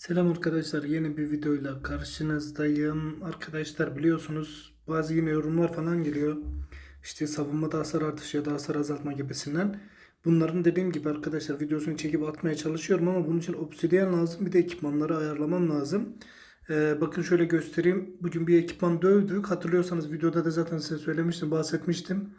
Selam arkadaşlar yeni bir videoyla karşınızdayım. Arkadaşlar biliyorsunuz bazı yine yorumlar falan geliyor. İşte savunmada hasar artışı ya da hasar azaltma gibisinden. Bunların dediğim gibi arkadaşlar videosunu çekip atmaya çalışıyorum ama bunun için obsidyen lazım bir de ekipmanları ayarlamam lazım. Ee, bakın şöyle göstereyim. Bugün bir ekipman dövdük. Hatırlıyorsanız videoda da zaten size söylemiştim, bahsetmiştim.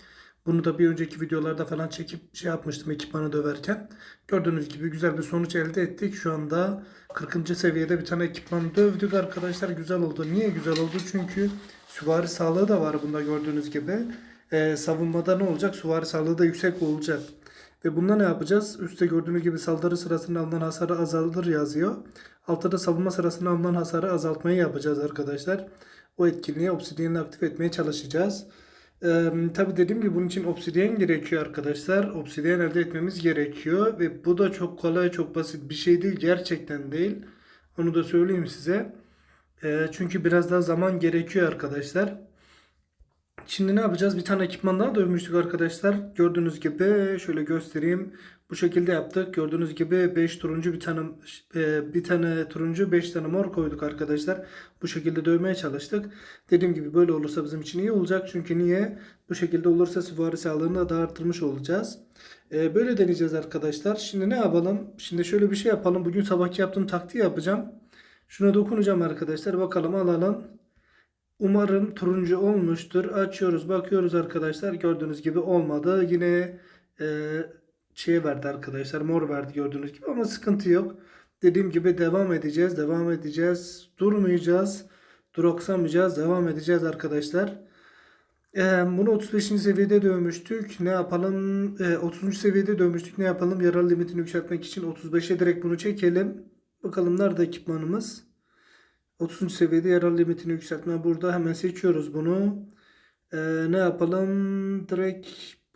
Bunu da bir önceki videolarda falan çekip şey yapmıştım ekipmanı döverken. Gördüğünüz gibi güzel bir sonuç elde ettik. Şu anda 40. seviyede bir tane ekipman dövdük arkadaşlar. Güzel oldu. Niye güzel oldu? Çünkü süvari sağlığı da var bunda gördüğünüz gibi. Ee, savunmada ne olacak? Süvari sağlığı da yüksek olacak. Ve bunda ne yapacağız? Üstte gördüğünüz gibi saldırı sırasında alınan hasarı azalır yazıyor. Altta da savunma sırasında alınan hasarı azaltmayı yapacağız arkadaşlar. O etkinliği obsidiyeni aktif etmeye çalışacağız. Ee, tabii dediğim gibi bunun için obsidyen gerekiyor arkadaşlar. Obsidyen elde etmemiz gerekiyor. Ve bu da çok kolay çok basit bir şey değil. Gerçekten değil. Onu da söyleyeyim size. Ee, çünkü biraz daha zaman gerekiyor arkadaşlar. Şimdi ne yapacağız? Bir tane ekipman daha dövmüştük arkadaşlar. Gördüğünüz gibi şöyle göstereyim. Bu şekilde yaptık. Gördüğünüz gibi 5 turuncu bir tane e, bir tane turuncu 5 tane mor koyduk arkadaşlar. Bu şekilde dövmeye çalıştık. Dediğim gibi böyle olursa bizim için iyi olacak. Çünkü niye? Bu şekilde olursa süvari sağlığını da arttırmış olacağız. E, böyle deneyeceğiz arkadaşlar. Şimdi ne yapalım? Şimdi şöyle bir şey yapalım. Bugün sabahki yaptığım taktiği yapacağım. Şuna dokunacağım arkadaşlar. Bakalım alalım. Umarım turuncu olmuştur. Açıyoruz bakıyoruz arkadaşlar. Gördüğünüz gibi olmadı. Yine e, şey verdi arkadaşlar. Mor verdi gördüğünüz gibi ama sıkıntı yok. Dediğim gibi devam edeceğiz. Devam edeceğiz. Durmayacağız. Duraksamayacağız. Devam edeceğiz arkadaşlar. E, bunu 35. seviyede dövmüştük. Ne yapalım? E, 30. seviyede dövmüştük. Ne yapalım? Yaralı limitini yükseltmek için 35'e direkt bunu çekelim. Bakalım nerede ekipmanımız? 30. seviyede yaralı limitini yükseltme. Burada hemen seçiyoruz bunu. Ee, ne yapalım? Direkt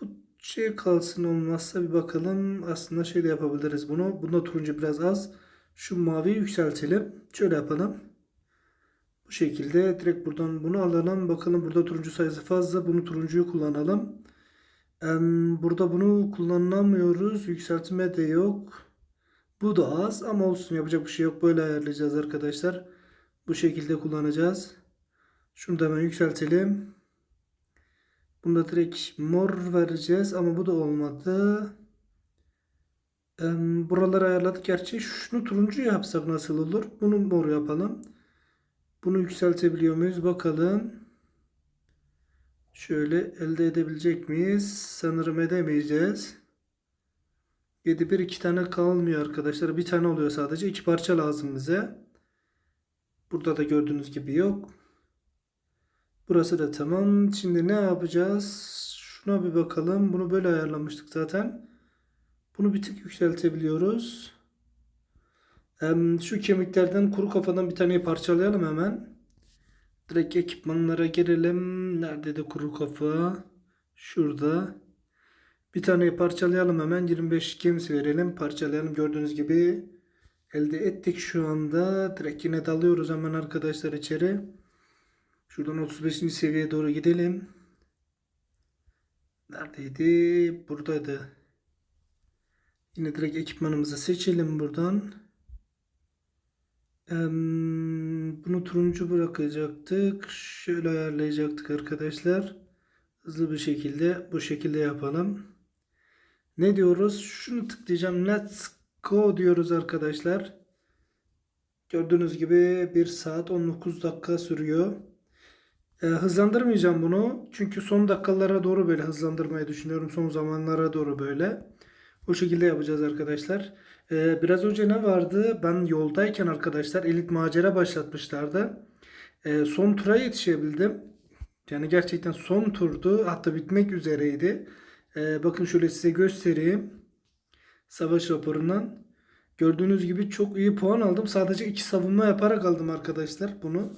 bu şey kalsın olmazsa bir bakalım. Aslında şey de yapabiliriz bunu. Bunda turuncu biraz az. Şu maviyi yükseltelim. Şöyle yapalım. Bu şekilde direkt buradan bunu alalım. Bakalım burada turuncu sayısı fazla. Bunu turuncuyu kullanalım. Burada bunu kullanamıyoruz. Yükseltme de yok. Bu da az ama olsun yapacak bir şey yok. Böyle ayarlayacağız arkadaşlar. Bu şekilde kullanacağız. Şunu da hemen yükseltelim. Bunda direkt mor vereceğiz ama bu da olmadı. Buraları ayarladık. Gerçi şunu turuncu yapsak nasıl olur? Bunu mor yapalım. Bunu yükseltebiliyor muyuz? Bakalım. Şöyle elde edebilecek miyiz? Sanırım edemeyeceğiz. 7 1 2 tane kalmıyor arkadaşlar. Bir tane oluyor sadece. iki parça lazım bize. Burada da gördüğünüz gibi yok. Burası da tamam. Şimdi ne yapacağız? Şuna bir bakalım. Bunu böyle ayarlamıştık zaten. Bunu bir tık yükseltebiliyoruz. Şu kemiklerden kuru kafadan bir taneyi parçalayalım hemen. Direkt ekipmanlara girelim. Nerede de kuru kafa? Şurada. Bir taneyi parçalayalım hemen. 25 kemisi verelim. Parçalayalım. Gördüğünüz gibi elde ettik şu anda. Direkt yine dalıyoruz hemen arkadaşlar içeri. Şuradan 35. seviyeye doğru gidelim. Neredeydi? Buradaydı. Yine direkt ekipmanımızı seçelim buradan. Bunu turuncu bırakacaktık. Şöyle ayarlayacaktık arkadaşlar. Hızlı bir şekilde bu şekilde yapalım. Ne diyoruz? Şunu tıklayacağım. Let's go diyoruz arkadaşlar. Gördüğünüz gibi 1 saat 19 dakika sürüyor. Ee, hızlandırmayacağım bunu. Çünkü son dakikalara doğru böyle hızlandırmayı düşünüyorum. Son zamanlara doğru böyle. O şekilde yapacağız arkadaşlar. Ee, biraz önce ne vardı? Ben yoldayken arkadaşlar elit macera başlatmışlardı. Ee, son tura yetişebildim. Yani gerçekten son turdu. Hatta bitmek üzereydi. Ee, bakın şöyle size göstereyim. Savaş raporundan. Gördüğünüz gibi çok iyi puan aldım. Sadece iki savunma yaparak aldım arkadaşlar bunu.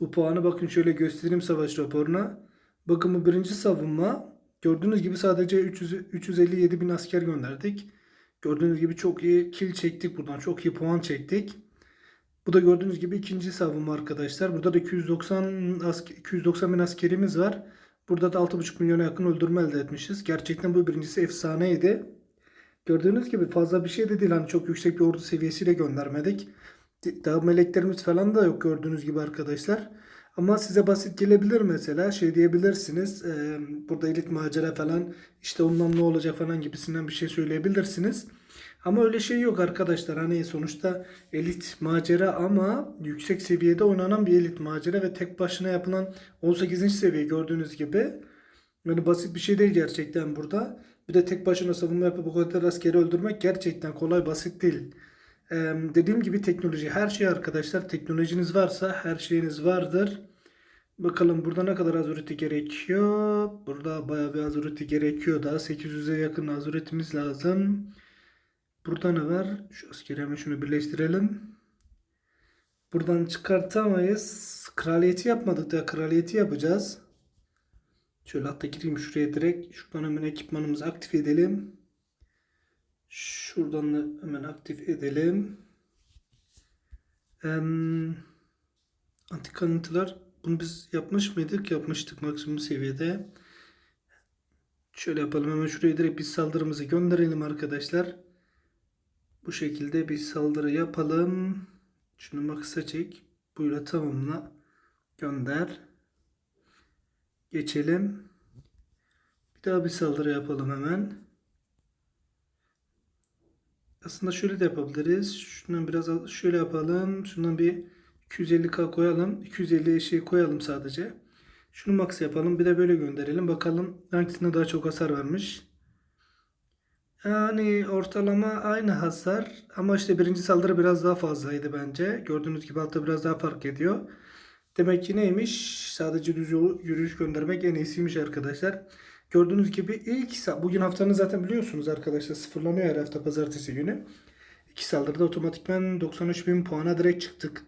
Bu puanı bakın şöyle göstereyim savaş raporuna. Bakın bu birinci savunma. Gördüğünüz gibi sadece 300, 357 bin asker gönderdik. Gördüğünüz gibi çok iyi kill çektik buradan. Çok iyi puan çektik. Bu da gördüğünüz gibi ikinci savunma arkadaşlar. Burada da 290, asker, 290 bin askerimiz var. Burada da 6,5 milyona yakın öldürme elde etmişiz. Gerçekten bu birincisi efsaneydi. Gördüğünüz gibi fazla bir şey de değil. Hani çok yüksek bir ordu seviyesiyle göndermedik. Daha meleklerimiz falan da yok gördüğünüz gibi arkadaşlar. Ama size basit gelebilir mesela şey diyebilirsiniz. e, burada elit macera falan işte ondan ne olacak falan gibisinden bir şey söyleyebilirsiniz. Ama öyle şey yok arkadaşlar. Hani sonuçta elit macera ama yüksek seviyede oynanan bir elit macera ve tek başına yapılan 18. seviye gördüğünüz gibi. Yani basit bir şey değil gerçekten burada. Bir de tek başına savunma yapıp bu kadar askeri öldürmek gerçekten kolay basit değil. Ee, dediğim gibi teknoloji her şey arkadaşlar. Teknolojiniz varsa her şeyiniz vardır. Bakalım burada ne kadar azuriti gerekiyor. Burada bayağı bir azuriti gerekiyor da. 800'e yakın azuritimiz lazım. Burada ne var? Şu askeri hemen şunu birleştirelim. Buradan çıkartamayız. Kraliyeti yapmadık da kraliyeti yapacağız. Şöyle hatta gireyim şuraya direkt. Şuradan hemen ekipmanımızı aktif edelim. Şuradan da hemen aktif edelim. Em, antik kalıntılar. Bunu biz yapmış mıydık? Yapmıştık maksimum seviyede. Şöyle yapalım. Hemen şuraya direkt bir saldırımızı gönderelim arkadaşlar. Bu şekilde bir saldırı yapalım. Şunu maksa çek. Buyla tamamla. Gönder. Geçelim. Bir daha bir saldırı yapalım hemen. Aslında şöyle de yapabiliriz. Şundan biraz şöyle yapalım. Şundan bir 250k koyalım. 250 şey koyalım sadece. Şunu max yapalım. Bir de böyle gönderelim. Bakalım hangisine daha çok hasar vermiş. Yani ortalama aynı hasar ama işte birinci saldırı biraz daha fazlaydı bence. Gördüğünüz gibi altta biraz daha fark ediyor. Demek ki neymiş? Sadece düz yol yürüyüş göndermek en iyisiymiş arkadaşlar. Gördüğünüz gibi ilk bugün haftanın zaten biliyorsunuz arkadaşlar sıfırlanıyor her hafta pazartesi günü. İki saldırıda otomatikman 93 bin puana direkt çıktık.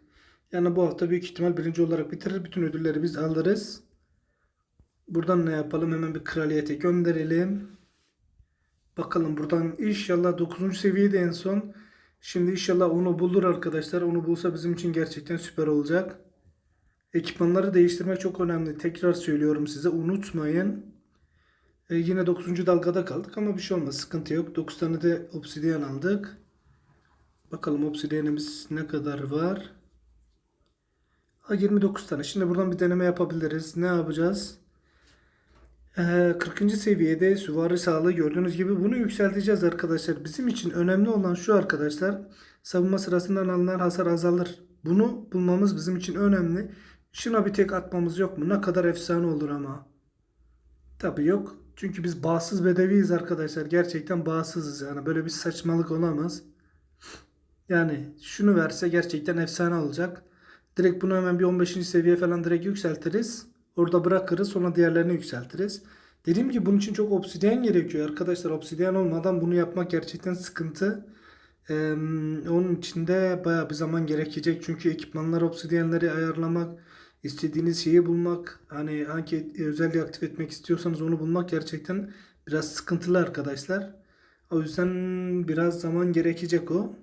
Yani bu hafta büyük ihtimal birinci olarak bitirir. Bütün ödülleri biz alırız. Buradan ne yapalım? Hemen bir kraliyete gönderelim. Bakalım buradan inşallah 9. seviyede en son. Şimdi inşallah onu bulur arkadaşlar. Onu bulsa bizim için gerçekten süper olacak. Ekipmanları değiştirmek çok önemli. Tekrar söylüyorum size unutmayın. E, yine 9. dalgada kaldık ama bir şey olmaz. Sıkıntı yok. 9 tane de obsidyen aldık. Bakalım obsidyenimiz ne kadar var. Ha, 29 tane. Şimdi buradan bir deneme yapabiliriz. Ne yapacağız? Ee, 40. seviyede süvari sağlığı gördüğünüz gibi bunu yükselteceğiz arkadaşlar. Bizim için önemli olan şu arkadaşlar. Savunma sırasından alınan hasar azalır. Bunu bulmamız bizim için önemli. Şuna bir tek atmamız yok mu? Ne kadar efsane olur ama. Tabii yok. Çünkü biz bağımsız bedeviyiz arkadaşlar. Gerçekten bağımsızız yani. Böyle bir saçmalık olamaz. Yani şunu verse gerçekten efsane olacak. Direkt bunu hemen bir 15. seviye falan direkt yükseltiriz. Orada bırakırız sonra diğerlerini yükseltiriz. Dediğim gibi bunun için çok obsidyen gerekiyor arkadaşlar. Obsidyen olmadan bunu yapmak gerçekten sıkıntı. Ee, onun için de baya bir zaman gerekecek. Çünkü ekipmanlar obsidyenleri ayarlamak, istediğiniz şeyi bulmak, hani hangi özelliği aktif etmek istiyorsanız onu bulmak gerçekten biraz sıkıntılı arkadaşlar. O yüzden biraz zaman gerekecek o.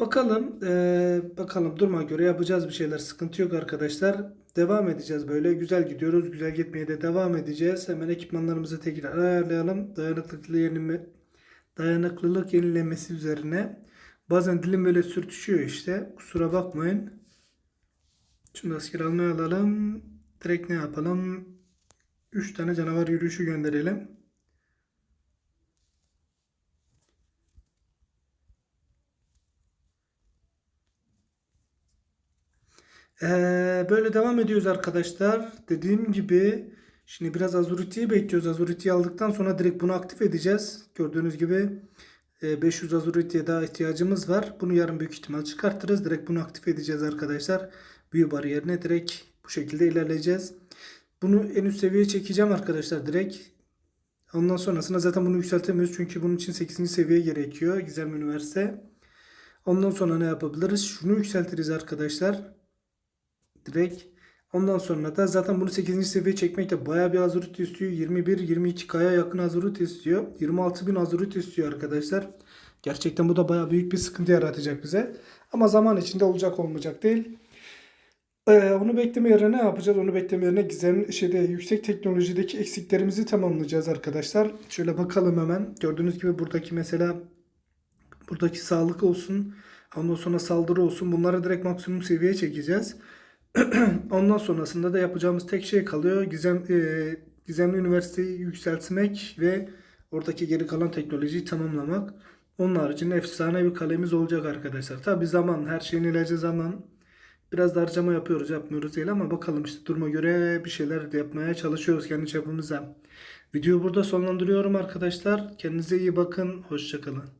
Bakalım, eee, bakalım duruma göre yapacağız bir şeyler. Sıkıntı yok arkadaşlar. Devam edeceğiz böyle. Güzel gidiyoruz. Güzel gitmeye de devam edeceğiz. Hemen ekipmanlarımızı tekrar ayarlayalım. Dayanıklılık yenileme, dayanıklılık yenilemesi üzerine. Bazen dilim böyle sürtüşüyor işte. Kusura bakmayın. Şimdi asker almaya alalım. Direkt ne yapalım? 3 tane canavar yürüyüşü gönderelim. Ee, böyle devam ediyoruz arkadaşlar. Dediğim gibi şimdi biraz Azuriti'yi bekliyoruz. Azuriti'yi aldıktan sonra direkt bunu aktif edeceğiz. Gördüğünüz gibi e, 500 Azuriti'ye daha ihtiyacımız var. Bunu yarın büyük ihtimal çıkartırız. Direkt bunu aktif edeceğiz arkadaşlar. Büyü bariyerine direkt bu şekilde ilerleyeceğiz. Bunu en üst seviyeye çekeceğim arkadaşlar direkt. Ondan sonrasında zaten bunu yükseltemiyoruz. Çünkü bunun için 8. seviye gerekiyor. Gizem Üniversite. Ondan sonra ne yapabiliriz? Şunu yükseltiriz arkadaşlar direkt. Ondan sonra da zaten bunu 8. seviyeye çekmek de bayağı bir azurut istiyor. 21-22K'ya yakın azurut istiyor. 26.000 azurut istiyor arkadaşlar. Gerçekten bu da bayağı büyük bir sıkıntı yaratacak bize. Ama zaman içinde olacak olmayacak değil. Ee, onu bekleme yerine ne yapacağız? Onu bekleme yerine gizem şeyde yüksek teknolojideki eksiklerimizi tamamlayacağız arkadaşlar. Şöyle bakalım hemen. Gördüğünüz gibi buradaki mesela buradaki sağlık olsun. Ondan sonra saldırı olsun. Bunları direkt maksimum seviyeye çekeceğiz. Ondan sonrasında da yapacağımız tek şey kalıyor. Gizem, e, Gizemli Üniversiteyi yükseltmek ve oradaki geri kalan teknolojiyi tamamlamak. Onun haricinde efsane bir kalemiz olacak arkadaşlar. Tabi zaman, her şeyin ilacı zaman. Biraz da harcama yapıyoruz, yapmıyoruz değil ama bakalım işte duruma göre bir şeyler yapmaya çalışıyoruz kendi çapımıza. Videoyu burada sonlandırıyorum arkadaşlar. Kendinize iyi bakın. Hoşçakalın.